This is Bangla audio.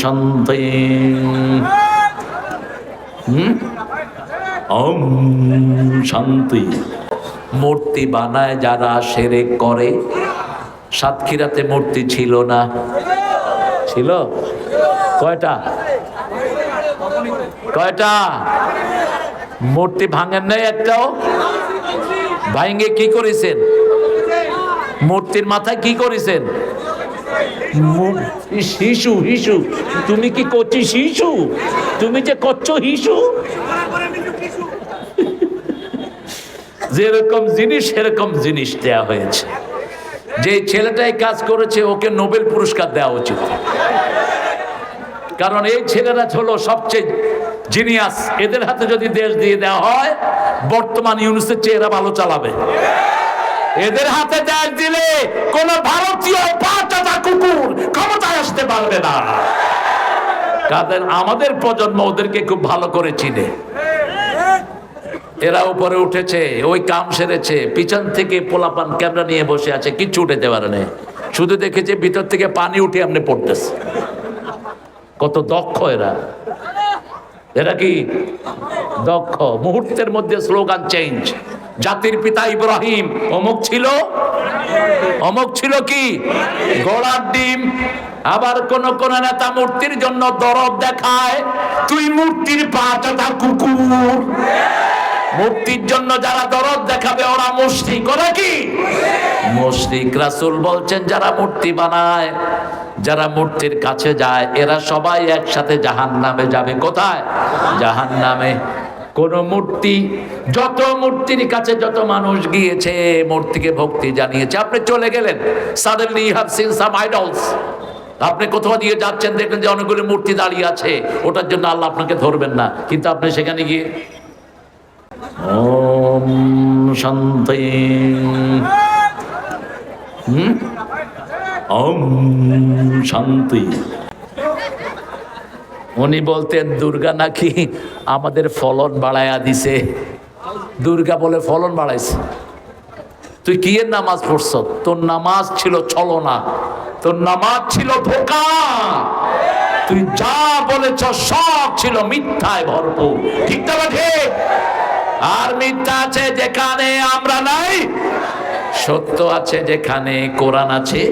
শান্তি। ওম শান্তি। মূর্তি বানায় যারা সেরেক করে। সাতক্ষীরাতে মূর্তি ছিল না। ছিল? কয়টা? কয়টা? মূর্তি ভাঙেন নাই একটাও? ভাঙ্গে কি করেছেন? মূর্তির মাথায় কি করেছেন? শিশু হিসু তুমি কি করছি শিশু? তুমি যে করছ হিসু যেরকম জিনিস, সেরকম জিনিস দেয়া হয়েছে। যে ছেলেটাই কাজ করেছে, ওকে নোবেল পুরস্কার দেওয়া উচিত। কারণ এই ছেলেরা হলো সবচেয়ে জিনিয়াস এদের হাতে যদি দেশ দিয়ে দেওয়া হয়, বর্তমান ইউনিসের চেয়ে এরা ভালো চালাবে। এদের হাতে দেশ দিলে কোন ভারতীয় পারবে না। কাদের আমাদের প্রজন্ম ওদেরকে খুব ভালো করে চিনে। এরা উপরে উঠেছে, ওই কাম সেরেছে, পিছন থেকে পোলাপান ক্যামেরা নিয়ে বসে আছে, কিচ্ছু উঠেতে পারে না শুধু দেখেছে ভিতর থেকে পানি উঠে আপনি পড়তেছে। কত দক্ষ এরা। এরা কি দক্ষ? মুহূর্তের মধ্যে স্লোগান চেঞ্জ জাতির পিতা ইব্রাহিম। অমুক ছিল? অমুক ছিল কি? গোড়ার ডিম। আবার কোন কোন নেতা মূর্তির জন্য দরদ দেখায়, তুই মূর্তির পাঁচটা কুকুর। মুক্তির জন্য যারা দরদ দেখাবে, ওরা মুশরিক। ওরা কি? মুশরিক। রাসূল বলছেন, যারা মূর্তি বানায়, যারা মূর্তির কাছে যায়, এরা সবাই একসাথে জাহান নামে যাবে। কোথায়? জাহান নামে কোন মূর্তি, যত মূর্তির কাছে যত মানুষ গিয়েছে, মূর্তিকে ভক্তি জানিয়েছে। আপনি চলে গেলেন। Suddenly have seen some idols আপনি কোথাও দিয়ে যাচ্ছেন, দেখলেন যে অনেকগুলি মূর্তি দাঁড়িয়ে আছে। ওটার জন্য আল্লাহ আপনাকে ধরবেন না। কিন্তু আপনি সেখানে গিয়ে, ওম শান্তি। হুম? ওম শান্তি। উনি বলতেন, দুর্গা নাকি আমাদের ফলন বাড়ায়া দিছে। দুর্গা বলে, ফলন বাড়াইছে। তুই কি এর নামাজ পড়ছ? তোর নামাজ ছিল ছলনা। তোর নামাজ ছিল ধোকা। তুই যা বলেছ সব ছিল মিথ্যায় ভরপুর। ঠিক তো ঠিক আর মিথ্যা আছে যেখানে আমরা নাই। সত্য আছে যেখানে কোরআন আছে।